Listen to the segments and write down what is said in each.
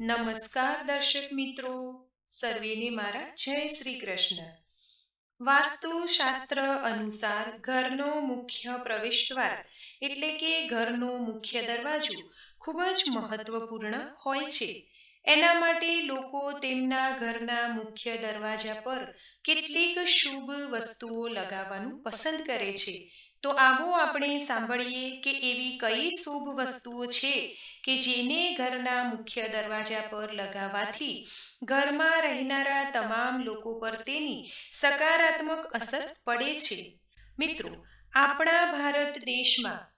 નમસ્કાર દર્શક મિત્રો, સર્વેને મારા જય શ્રી કૃષ્ણ. વાસ્તુશાસ્ત્ર અનુસાર ઘરનો મુખ્ય પ્રવેશદ્વાર એટલે કે ઘરનો મુખ્ય દરવાજો ખૂબ જ મહત્વપૂર્ણ હોય છે. એના માટે લોકો તેમના ઘરના મુખ્ય દરવાજા પર કેટલીક શુભ વસ્તુઓ લગાવવાનું પસંદ કરે છે. તો આવો આપણે સાંભળીએ કે એવી કઈ શુભ વસ્તુઓ છે કે જેને ઘરના મુખ્ય દરવાજા પર લગાવવાથી ઘરમાં રહેનારા તમામ લોકો પર તેની સકારાત્મક અસર પડે છે. મિત્રો, આપણા ભારત દેશમાં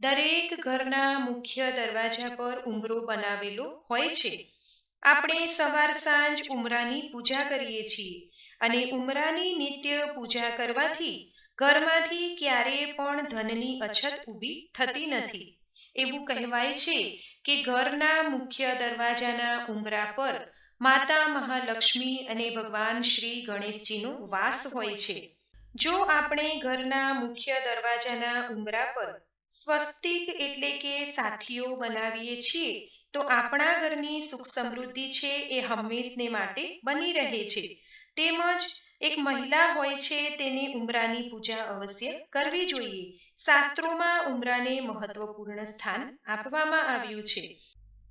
દરેક ઘરના મુખ્ય દરવાજા પર ઉમરો બનાવેલો હોય છે. આપણે સવાર સાંજ ઉમરાની પૂજા કરીએ છીએ અને ઉમરાની નિત્ય પૂજા કરવાથી ઘરમાંથી ક્યારેય પણ ધનની અછત ઊભી થતી નથી. એવું કહેવાય છે કે ઘરના મુખ્ય દરવાજાના ઉમરા પર માતા મહાલક્ષ્મી અને ભગવાન શ્રી ગણેશજીનો વાસ હોય છે. જો આપણે ઘરના મુખ્ય દરવાજાના ઉમરા પર સ્વસ્તિક એટલે કે સાથીઓ બનાવીએ છીએ તો આપણા ઘરની સુખ સમૃદ્ધિ છે એ હંમેશને માટે બની રહે છે. તેમજ એક મહિલા હોય છે, તેને ઉમરાની પૂજા અવશ્ય કરવી જોઈએ. શાસ્ત્રોમાં ઉમરાને મહત્વપૂર્ણ સ્થાન આપવામાં આવ્યું છે.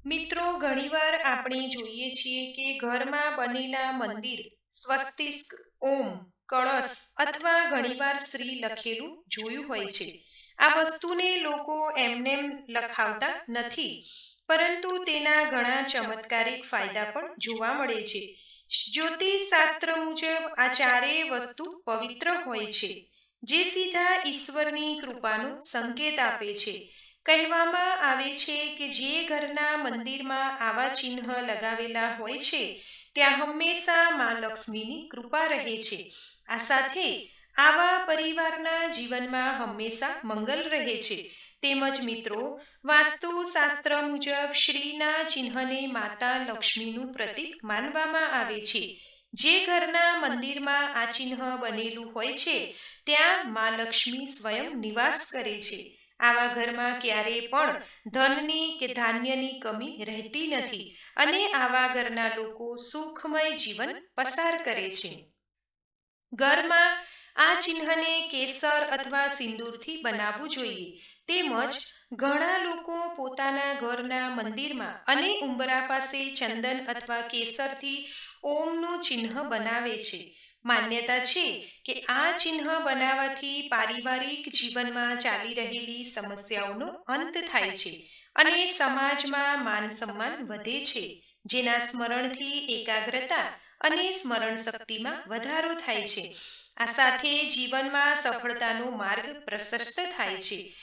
મિત્રો, ઘણીવાર આપણે જોઈએ છીએ કે ઘરમાં બનેલા મંદિર સ્વસ્તિષ્ક ઓમ, કળશ અથવા ઘણીવાર શ્રી લખેલું જોયું હોય છે. આ વસ્તુને લોકો એમનેમ લખાવતા નથી, પરંતુ તેના ઘણા ચમત્કારિક ફાયદા પણ જોવા મળે છે. જ્યોતિષ શાસ્ત્ર મુજબ આ ચારેય વસ્તુ પવિત્ર હોય છે, જે સીધા ઈશ્વરની કૃપાનો સંકેત આપે છે. કહેવામાં આવે છે કે જે ઘરના મંદિરમાં આવા ચિહ્ન લગાવેલા હોય છે, ત્યાં હંમેશા મા લક્ષ્મીની કૃપા રહે છે. આ સાથે આવા પરિવારના જીવનમાં હંમેશા મંગલ રહે છે. તેમજ મિત્રો, વાસ્તુશાસ્ત્ર મુજબ શ્રીના ચિહ્નને માતા લક્ષ્મીનું પ્રતીક માનવામાં આવે છે. જે ઘરના મંદિરમાં આ ચિહ્ન બનેલું હોય છે, ત્યાં મા લક્ષ્મી સ્વયં નિવાસ કરે છે. આવા ઘરમાં ક્યારેય પણ ધનની કે ધાન્યની કમી રહેતી નથી અને આવા ઘરના લોકો સુખમય જીવન પસાર કરે છે. ઘરમાં આ ચિહ્નને કેસર અથવા સિંદૂરથી બનાવવું જોઈએ. તેમજ ઘણા લોકો પોતાના ઘરના મંદિરમાં અને ઉંબરા પાસે ચંદન અથવા કેસરથી ઓમનું ચિહ્ન બનાવે છે. માન્યતા છે કે આ ચિહ્ન બનાવવાથી પારિવારિક જીવનમાં ચાલી રહેલી સમસ્યાઓનો અંત થાય છે અને સમાજમાં માન સન્માન વધે છે, જેના સ્મરણથી એકાગ્રતા અને સ્મરણ શક્તિમાં વધારો થાય છે. આ સાથે જીવનમાં સફળતાનો માર્ગ પ્રશસ્ત થાય છે.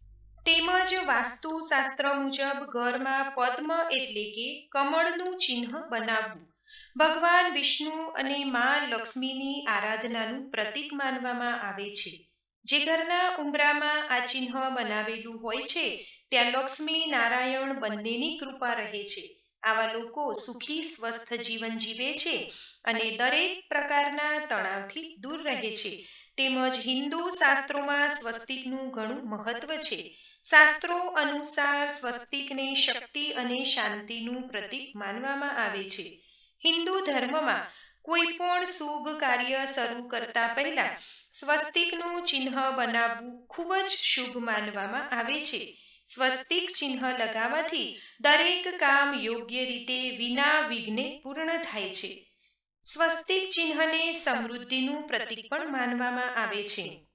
તેમજ વાસ્તુશાસ્ત્ર મુજબ ઘરમાં પદ્મ એટલે કે કમળનું ચિહ્ન બનાવવું. ભગવાન વિષ્ણુ અને મા લક્ષ્મીની આરાધનાનું પ્રતીક માનવામાં આવે છે. જે ઘરના ઉંબરામાં આ ચિહ્ન બનાવેલું હોય છે, ત્યાં લક્ષ્મી નારાયણ બંનેની કૃપા રહે છે. આવા લોકો સુખી, સ્વસ્થ જીવન જીવે છે અને દરેક પ્રકારના તણાવથી દૂર રહે છે. તેમજ હિન્દુ શાસ્ત્રોમાં સ્વસ્તિકનું ઘણું મહત્વ છે. શાસ્ત્રો અનુસાર સ્વસ્તિકને શક્તિ અને શાંતિનું પ્રતીક માનવામાં આવે છે. હિન્દુ ધર્મમાં કોઈ પણ શુભ કાર્ય શરૂ કરતા પહેલા સ્વસ્તિકનું ચિહ્ન બનાવવું ખૂબ જ શુભ માનવામાં આવે છે. સ્વસ્તિક ચિહ્ન લગાવવાથી દરેક કામ યોગ્ય રીતે વિના વિઘ્ને પૂર્ણ થાય છે. સ્વસ્તિક ચિહ્નને સમૃદ્ધિનું પ્રતીક પણ માનવામાં આવે છે.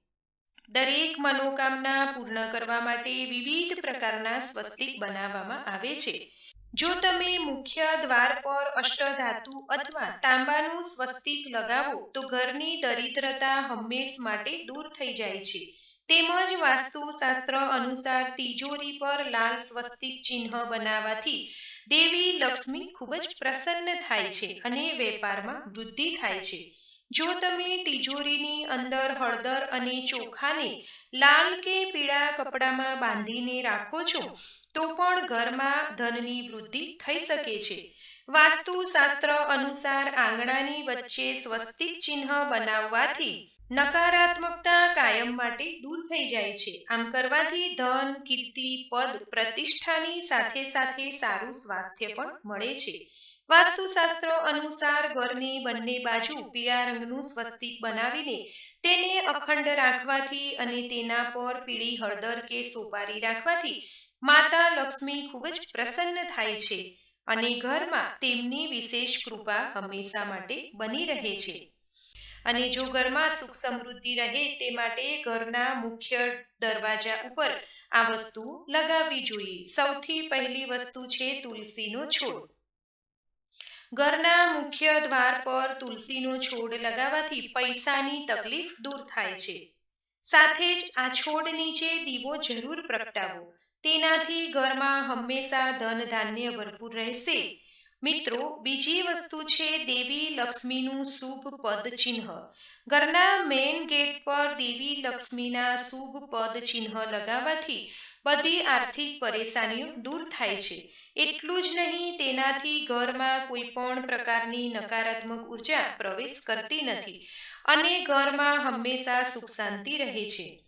દરેક મનોકામના પૂર્ણ કરવા માટે વિવિધ પ્રકારના સ્વસ્તિક બનાવવામાં આવે છે. જો તમે મુખ્ય દ્વાર પર અષ્ટધાતુ અથવા તાંબાનું સ્વસ્તિક લગાવો તો ઘરની દરિદ્રતા હંમેશ માટે દૂર થઈ જાય છે. તેમજ વાસ્તુશાસ્ત્ર અનુસાર તિજોરી પર લાલ સ્વસ્તિક ચિહ્ન બનાવવાથી દેવી લક્ષ્મી ખૂબ જ પ્રસન્ન થાય છે અને વેપારમાં વૃદ્ધિ થાય છે. જો તમે તિજોરીની અંદર હળદર અને ચોખાને લાલ કે પીળા કપડામાં બાંધીને રાખો છો, તો પણ ઘરમાં ધનની વૃદ્ધિ થઈ શકે છે. વાસ્તુશાસ્ત્ર અનુસાર આંગણાની વચ્ચે સ્વસ્તિક ચિહ્ન બનાવવાથી નકારાત્મકતા કાયમ માટે દૂર થઈ જાય છે. આમ કરવાથી ધન, કીર્તિ, પદ, પ્રતિષ્ઠાની સાથે સાથે સારું સ્વાસ્થ્ય પણ મળે છે. વાસ્તુશાસ્ત્ર અનુસાર ઘરની બંને બાજુ પીળા રંગનું સ્વસ્તિક બનાવીને તેને અખંડ રાખવાથી અને તેના પર પીળી હળદર કે સોપારી રાખવાથી માતા લક્ષ્મી ખૂબ જ પ્રસન્ન થાય છે અને ઘરમાં તેમની વિશેષ કૃપા હંમેશા માટે બની રહે છે. અને જો ઘરમાં સુખ સમૃદ્ધિ રહે તે માટે ઘરના મુખ્ય દરવાજા ઉપર આ વસ્તુ લગાવવી જોઈએ. સૌથી પહેલી વસ્તુ છે તુલસીનો છોડ. ઘરના મુખ્ય દ્વાર પર તુલસીનો છોડ લગાવવાથી પૈસાની તકલીફ દૂર થાય છે. સાથે જ આ છોડ નીચે દીવો જરૂર પ્રગટાવો. તેનાથી ઘરમાં હંમેશા ધન ધાન્ય ભરપૂર રહેશે. મિત્રો, બીજી વસ્તુ છે દેવી લક્ષ્મીનું શુભ પદ ચિહ્ન ઘરના મેઇન ગેટ પર દેવી લક્ષ્મીના શુભ પદ ચિહ્ન લગાવવાથી બધી આર્થિક પરેશાનીઓ દૂર થાય છે. એટલું જ નહીં, તેનાથી ઘરમાં કોઈ પણ પ્રકારની નકારાત્મક ઊર્જા પ્રવેશ કરતી નથી અને ઘરમાં હંમેશા સુખ શાંતિ રહે છે.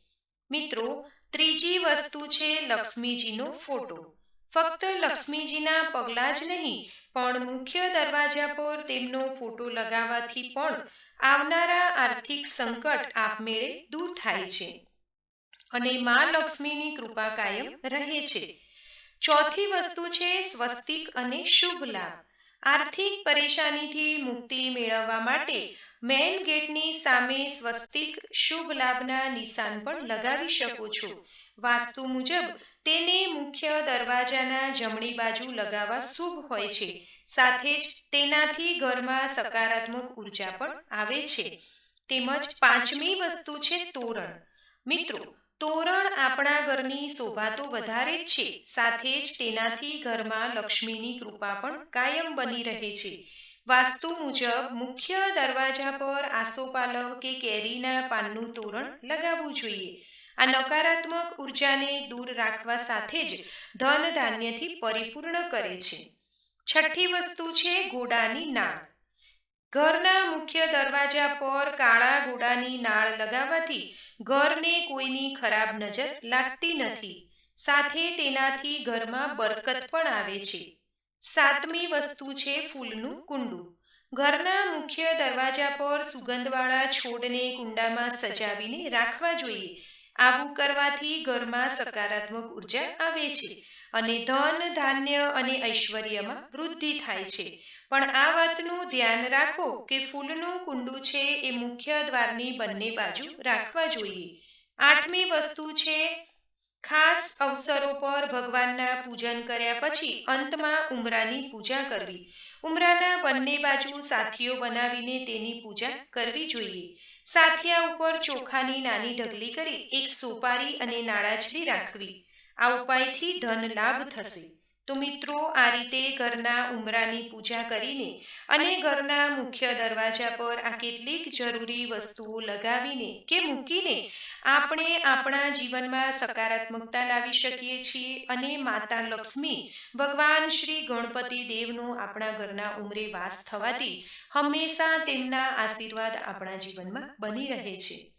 મિત્રો, ત્રીજી વસ્તુ છે લક્ષ્મીજીનો ફોટો. ફક્ત લક્ષ્મીજીના પગલાં જ નહીં પણ મુખ્ય દરવાજા પર તેમનો ફોટો લગાવવાથી પણ આવનારા આર્થિક સંકટ આપમેળે દૂર થાય છે અને મા લક્ષ્મીની કૃપા કાયમ રહે છે. ચોથી વસ્તુ છે સ્વસ્તિક અને શુભ લાભ. આર્થિક પરેશાનીથી મુક્તિ મેળવવા માટે મેન ગેટની સામે સ્વસ્તિક શુભ લાભના નિશાન પણ લગાવી શકો છો. વાસ્તુ મુજબ, તેને મુખ્ય દરવાજાના જમણી બાજુ લગાવવા શુભ હોય છે. સાથે જ તેનાથી ઘરમાં સકારાત્મક ઊર્જા પણ આવે છે. તેમજ પાંચમી વસ્તુ છે તોરણ. મિત્રો, તોરણ આપણા ઘરની શોભા તો વધારે જ છે. સાથે જ તેનાથી ઘરમાં લક્ષ્મીની કૃપા પણ કાયમ બની રહે છે. વાસ્તુ મુજબ, મુખ્ય દરવાજા પર આસોપાલવ કે કેરીના પાનનું તોરણ લગાવવું જોઈએ. આ નકારાત્મક ઉર્જાને દૂર રાખવા સાથે જ ધન ધાન્યથી પરિપૂર્ણ કરે છે. છઠ્ઠી વસ્તુ છે ગોડાની નાળ. ઘરના મુખ્ય દરવાજા પર કાળા ગોડાની નાળ લગાવવાથી ઘરને કોઈની ખરાબ નજર લાગતી નથી. સાથે તેનાથી ઘરમાં બરકત પણ આવે છે. સાતમી વસ્તુ છે ફૂલનું કુંડું. ઘરના મુખ્ય દરવાજા પર સુગંધવાળા છોડને કુંડામાં સજાવીને રાખવા જોઈએ. આવું કરવાથી ઘરમાં સકારાત્મક ઊર્જા આવે છે અને ધન, ધાન્ય અને ઐશ્વર્યમાં વૃદ્ધિ થાય છે. પણ આ વાતનું ધ્યાન રાખો કે ફૂલનું કુંડું છે એ મુખ્ય દ્વારની બંને બાજુ રાખવા જોઈએ. આઠમી વસ્તુ છે, ખાસ અવસરો પર ભગવાનના પૂજન કર્યા પછી અંતમાં ઉમરાની પૂજા કરવી. ઉમરાના બંને બાજુ સાથીઓ બનાવીને તેની પૂજા કરવી જોઈએ. સાથિયા ઉપર ચોખાની નાની ઢગલી કરી એક સોપારી અને નાળાજરી રાખવી. આ ઉપાયથી ધન લાભ થશે. તો મિત્રો, આ રીતે ઘરના ઉમરાની પૂજા કરીને અને ઘરના મુખ્ય દરવાજા પર આ કેટલીક જરૂરી વસ્તુઓ લગાવીને કે મૂકીને આપણે આપણા જીવનમાં સકારાત્મકતા લાવી શકીએ છીએ અને માતા લક્ષ્મી, ભગવાન શ્રી ગણપતિ દેવનું આપણા ઘરના ઉમરે વાસ થવાથી હંમેશા તેમના આશીર્વાદ આપણા જીવનમાં બની રહે છે.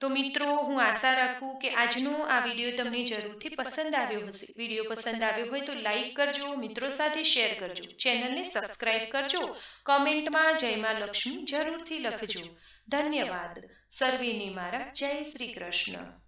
તો મિત્રો, હું આશા રાખું કે આજનો આ વીડિયો તમને જરૂરથી પસંદ આવ્યો હશે. વીડિયો પસંદ આવ્યો હોય તો લાઈક કરજો, મિત્રો સાથે શેર કરજો. ચેનલને સબસ્ક્રાઇબ કરજો. કોમેન્ટમાં જય માં લક્ષ્મી જરૂરથી લખજો. ધન્યવાદ. સર્વેને મારા. જય શ્રી કૃષ્ણ.